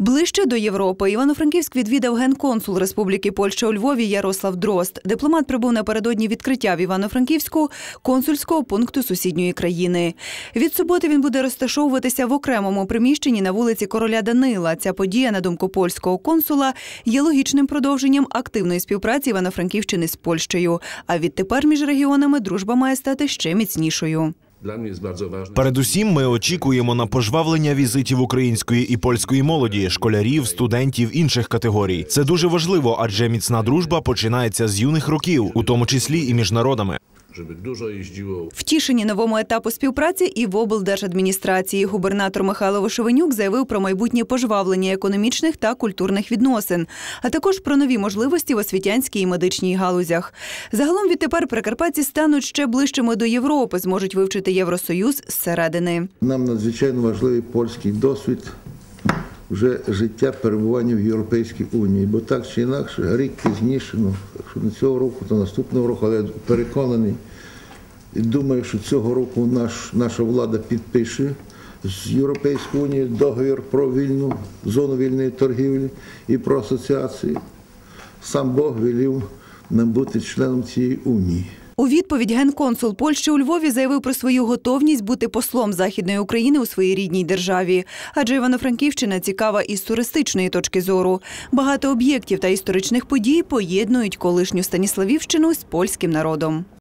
Ближче до Європи Івано-Франківськ відвідав генконсул Республіки Польща у Львові Ярослав Дрозд. Дипломат прибув напередодні відкриття в Івано-Франківську консульського пункту сусідньої країни. Від суботи він буде розташовуватися в окремому приміщенні на вулиці Короля Данила. Ця подія, на думку польського консула, є логічним продовженням активної співпраці Івано-Франківщини з Польщею. А відтепер між регіонами дружба має стати ще міцнішою. Передусім, ми очікуємо на пожвавлення візитів української і польської молоді, школярів, студентів інших категорій. Це дуже важливо, адже міцна дружба починається з юних років, у тому числі і між народами. Żeby dużo jeździło Втішені новому етапу співпраці і в облдержадміністрації губернатор Михайло Вишевенюк заявив про майбутнє пожвавлення економічних та культурних відносин, а також про нові можливості в освітянській і медичній галузях. Загалом відтепер прикарпатці стануть ще ближчими до Європи, зможуть вивчити Євросоюз зсередини. Нам надзвичайно важливий польський досвід вже життя перебування в Європейській Унії, бо так чи інакше, рік пізніше, ну, якщо не цього року, то наступного року, але переконаний і думаю, що цього року наш, наша влада підпише з Європейською Унією договір про вільну зону вільної торгівлі і про асоціації. Сам Бог велів нам бути членом цієї унії. У відповідь генконсул Польщі у Львові заявив про свою готовність бути послом Західної України у своїй рідній державі. Адже Івано-Франківщина цікава із туристичної точки зору. Багато об'єктів та історичних подій поєднують колишню Станіславівщину з польським народом.